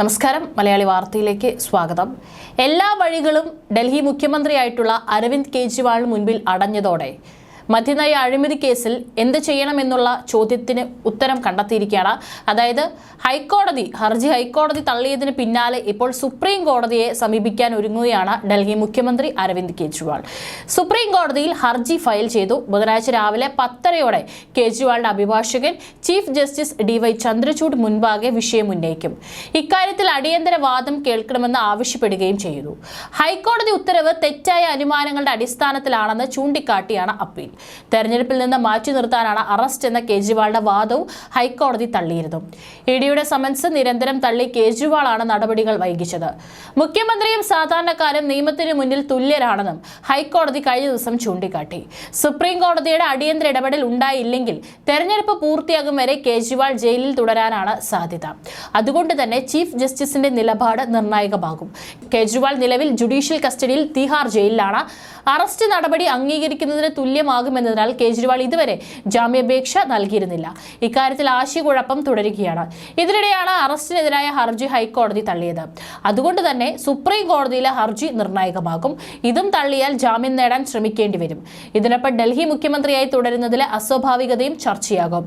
നമസ്കാരം. മലയാളി വാർത്തയിലേക്ക് സ്വാഗതം. എല്ലാ വഴികളും ഡൽഹി മുഖ്യമന്ത്രിയായിട്ടുള്ള അരവിന്ദ് കെജ്രിവാളിന് മുൻപിൽ അടഞ്ഞതോടെ മദ്യനയ അഴിമതി കേസിൽ എന്ത് ചെയ്യണമെന്നുള്ള ചോദ്യത്തിന് ഉത്തരം കണ്ടെത്തിയിരിക്കുകയാണ്. അതായത് ഹൈക്കോടതി ഹർജി ഹൈക്കോടതി തള്ളിയതിന് പിന്നാലെ ഇപ്പോൾ സുപ്രീം കോടതിയെ സമീപിക്കാൻ ഒരുങ്ങുകയാണ് ഡൽഹി മുഖ്യമന്ത്രി അരവിന്ദ് കെജ്രിവാൾ. സുപ്രീം കോടതിയിൽ ഹർജി ഫയൽ ചെയ്തു. ബുധനാഴ്ച രാവിലെ പത്തരയോടെ കെജ്രിവാളിന്റെ അഭിഭാഷകൻ Chief Justice D Y Chandrachud മുൻപാകെ വിഷയം ഉന്നയിക്കും. ഇക്കാര്യത്തിൽ അടിയന്തര വാദം കേൾക്കണമെന്ന് ആവശ്യപ്പെടുകയും ചെയ്തു. ഹൈക്കോടതി ഉത്തരവ് തെറ്റായ അനുമാനങ്ങളുടെ അടിസ്ഥാനത്തിലാണെന്ന് ചൂണ്ടിക്കാട്ടിയാണ് അപ്പീൽ. തെരഞ്ഞെടുപ്പിൽ നിന്ന് മാറ്റി നിർത്താനാണ് അറസ്റ്റ് എന്ന കേജ്രിവാളിന്റെ വാദവും ഹൈക്കോടതി തള്ളിയിരുന്നു. ഇഡിയുടെ സമൻസ് നിരന്തരം തള്ളി കേജ്രിവാളാണ് നടപടികൾ വൈകിച്ചത്. മുഖ്യമന്ത്രിയും സാധാരണക്കാരും നിയമത്തിന് മുന്നിൽ തുല്യരാണെന്നും ഹൈക്കോടതി കഴിഞ്ഞ ദിവസം ചൂണ്ടിക്കാട്ടി. സുപ്രീം കോടതിയുടെ അടിയന്തര ഇടപെടൽ ഉണ്ടായില്ലെങ്കിൽ തെരഞ്ഞെടുപ്പ് പൂർത്തിയാകും വരെ കേജ്രിവാൾ ജയിലിൽ തുടരാനാണ് സാധ്യത. അതുകൊണ്ട് തന്നെ ചീഫ് ജസ്റ്റിസിന്റെ നിലപാട് നിർണായകമാകും. കേജ്രിവാൾ നിലവിൽ ജുഡീഷ്യൽ കസ്റ്റഡിയിൽ തിഹാർ ജയിലിലാണ്. അറസ്റ്റ് നടപടി അംഗീകരിക്കുന്നതിന് തുല്യമാകുമെന്നതിനാൽ കേജ്രിവാൾ ഇതുവരെ ജാമ്യാപേക്ഷ നൽകിയിരുന്നില്ല. ഇക്കാര്യത്തിൽ ആശയക്കുഴപ്പം തുടരുകയാണ്. ഇതിനിടെയാണ് അറസ്റ്റിനെതിരായ ഹർജി ഹൈക്കോടതി തള്ളിയത്. അതുകൊണ്ട് തന്നെ സുപ്രീം കോടതിയിലെ ഹർജി നിർണായകമാകും. ഇതും തള്ളിയാൽ ജാമ്യം നേടാൻ ശ്രമിക്കേണ്ടി വരും. ഇതിനൊപ്പം ഡൽഹി മുഖ്യമന്ത്രിയായി തുടരുന്നതിലെ അസ്വാഭാവികതയും ചർച്ചയാകും.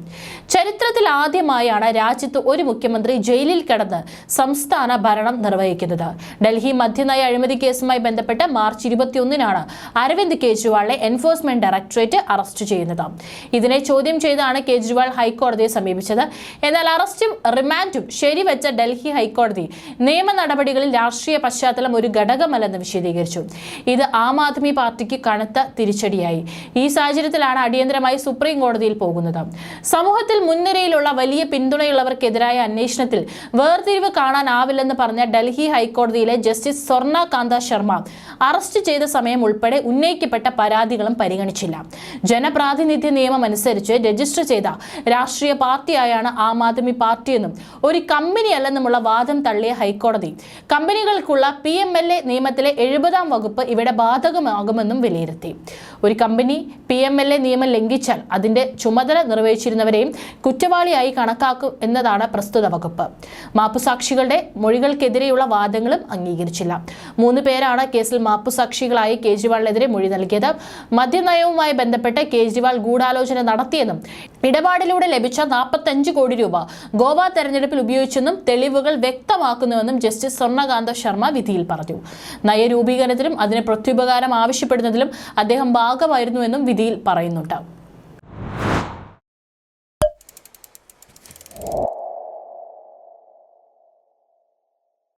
ചരിത്രത്തിൽ ആദ്യമായാണ് രാജ്യത്ത് ഒരു മുഖ്യമന്ത്രി ജയിലിൽ കിടന്ന് സംസ്ഥാന ഭരണം നിർവഹിക്കുന്നത്. ഡൽഹി മദ്യനയ അഴിമതി കേസുമായി ബന്ധപ്പെട്ട് മാർച്ച് ഇരുപത്തിയൊന്നിനാണ് അരവിന്ദ് കെജ്രിവാളിനെ എൻഫോഴ്സ്മെന്റ് ഡയറക്ടറേറ്റ് അറസ്റ്റ് ചെയ്യുന്നത്. ഇതിനെ ചോദ്യം ചെയ്താണ് കേജ്രിവാൾ ഹൈക്കോടതിയെ സമീപിച്ചത്. എന്നാൽ അറസ്റ്റും റിമാൻഡും ശരിവെച്ച ഡൽഹി ഹൈക്കോടതി നിയമ നടപടികളിൽ രാഷ്ട്രീയ പശ്ചാത്തലം ഒരു ഘടകമല്ലെന്ന് വിശദീകരിച്ചു. ഇത് ആം ആദ്മി പാർട്ടിക്ക് കനത്ത തിരിച്ചടിയായി. ഈ സാഹചര്യത്തിലാണ് അടിയന്തരമായി സുപ്രീം കോടതിയിൽ പോകുന്നത്. സമൂഹത്തിൽ മുൻനിരയിലുള്ള വലിയ പിന്തുണയുള്ളവർക്കെതിരായ അന്വേഷണത്തിൽ വേർതിരിവ് കാണാനാവില്ലെന്ന് പറഞ്ഞ ഡൽഹി ഹൈക്കോടതിയിലെ ജസ്റ്റിസ് സ്വർണ കാന്ത ശർമ്മ അറസ്റ്റ് ചെയ്ത സമയം ഉൾപ്പെടെ ഉന്നയിക്കപ്പെട്ട പരാതികളും പരിഗണിച്ചില്ല. ജനപ്രാതിനിധ്യ നിയമം അനുസരിച്ച് രജിസ്റ്റർ ചെയ്ത രാഷ്ട്രീയ പാർട്ടിയായാണ് ആം ആദ്മി പാർട്ടിയെന്നും ഒരു കമ്പനിയല്ലെന്നുമുള്ള വാദം തള്ളിയ ഹൈക്കോടതി. കമ്പനികൾക്കുള്ള പി നിയമത്തിലെ എഴുപതാം വകുപ്പ് ഇവിടെ ബാധകമാകുമെന്നും വിലയിരുത്തി. ഒരു കമ്പനി പി നിയമം ലംഘിച്ചാൽ അതിന്റെ ചുമതല നിർവഹിച്ചിരുന്നവരെയും കുറ്റവാളിയായി കണക്കാക്കും എന്നതാണ് പ്രസ്തുത വകുപ്പ്. മാപ്പുസാക്ഷികളുടെ മൊഴികൾക്കെതിരെയുള്ള വാദങ്ങളും അംഗീകരിച്ചില്ല. മൂന്ന് പേരാണ് കേസിൽ മാപ്പുസാക്ഷികളായി കേജ്രിവാളിനെതിരെ മൊഴി നൽകിയത്. മദ്യനയവുമായി കേജ്രിവാൾ ഗൂഢാലോചന നടത്തിയെന്നും ഇടപാടിലൂടെ ലഭിച്ച നാൽപ്പത്തഞ്ച് കോടി രൂപ ഗോവ തെരഞ്ഞെടുപ്പിൽ ഉപയോഗിച്ചെന്നും തെളിവുകൾ വ്യക്തമാക്കുന്നുവെന്നും ജസ്റ്റിസ് സ്വർണകാന്ത ശർമ്മ വിധിയിൽ പറഞ്ഞു. നയരൂപീകരണത്തിലും അതിന് പ്രത്യുപകാരം ആവശ്യപ്പെടുന്നതിലും അദ്ദേഹം ഭാഗമായിരുന്നുവെന്നും വിധിയിൽ പറയുന്നുണ്ട്.